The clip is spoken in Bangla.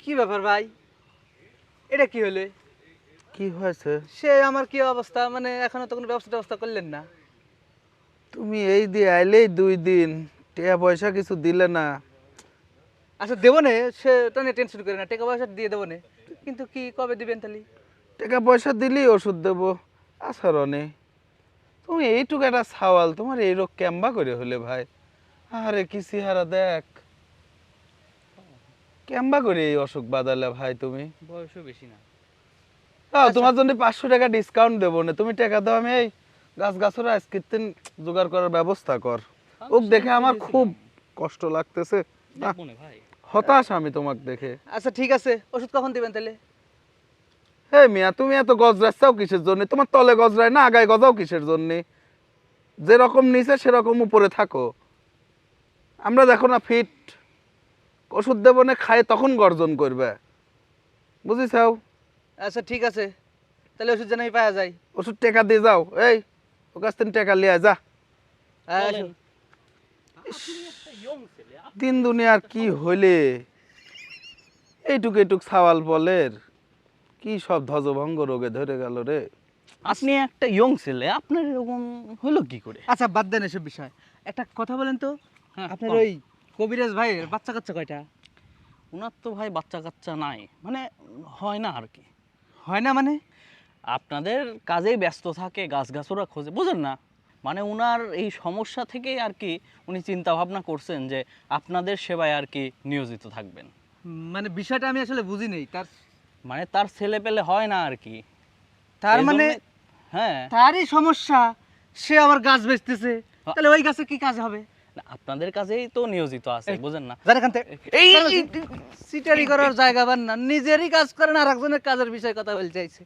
কি ব্যাপার ভাই? এটা কি হলে কি হয়েছে? সে আমার কি অবস্থা? মানে এখনও তো কোনো ব্যবস্থা ব্যবস্থা করলেন না। তুমি এই দিয়ে আইলেই দুই দিন। টাকা পয়সা কিছু দিলে না। আচ্ছা দেবো নে। সেটা নিয়ে টেনশন করে না। টাকা পয়সা দিয়ে দেবো নে। কিন্তু কি কবে দিবেন তাহলে? টাকা পয়সা দিলেই ওষুধ দেবো। আসারণে তুমি এইটুকু একটা সাওয়াল। তোমার এই রোগ ক্যাম্বা করে হলে ভাই। আরে কি চেহারা দেখ। ক্যাম্বা করে এই অসুখ বাদালে ভাই তুমি? বয়সও বেশি না। তাও তোমার জন্য পাঁচশো টাকা ডিসকাউন্ট দেবো না। তুমি টাকা দাও আমি এই গাছ গাছরা আজকের জোগাড় করার ব্যবস্থা কর। ওক দেখে আমার খুব কষ্ট লাগতেছে। না, ভাই হতাশ আমি তোমাকে দেখে। আচ্ছা ঠিক আছে। ওষুধ কখন দিবেন তাহলে? হে মিয়া তুমি এত গজরাচ্ছাও কিসের জন্য? তোমার তলে গজরায় না আগায় গজাও কিসের জন্য? যেরকম নিচে সেরকম উপরে থাকো। আমরা দেখো না ফিট ওষুধ দেবো না খায় তখন গর্জন করবে। বুঝিছাও আচ্ছা ঠিক আছে। তাহলে ওষুধ যেন আমি পাওয়া যায়। ওষুধ টাকা দিয়ে যাও। এই ও কাছ থেকে টাকা লিয়ে যা। আচ্ছা, দিন দুনিয়ার কি হইলে? এইটুক এইটুক সাওয়াল বলের। কি সব ধ্বজভঙ্গ রোগে ধরে গেল রে। আপনি একটা ইয়ং ছেলে আপনার এরকম হলো কি করে? আচ্ছা বাদ দেন এসব বিষয়। একটা কথা বলেন তো। হ্যাঁ, আপনার ওই কবিরাজ ভাইয়ের বাচ্চা কাচ্চা কয়টা? ওনার তো ভাই বাচ্চা কাচ্চা নাই। মানে হয় না আর কি। হয় না মানে? আপনাদের কাজেই ব্যস্ত থাকে গাছ গাছরা খোঁজে বুঝেন না? মানে উনার এই সমস্যা থেকেই আর কি উনি চিন্তা ভাবনা করছেন যে আপনাদের সেবায় আর কি নিয়োজিত থাকবেন। মানে বিষয়টা আমি আসলে বুঝি নেই। তার মানে তার ছেলে পেলে হয় না আর কি। তার মানে হ্যাঁ। তারই সমস্যা সে আবার গাছ বেচতেছে। তাহলে ওই গাছে কি কাজ হবে? আপনাদের কাছেই তো নিয়োজিত আছে বুঝেন না। এই সিটারি করার জায়গা বান না নিজেরই কাজ করেন আর একজনের কাজের বিষয়ে কথা বলতে চাইছে।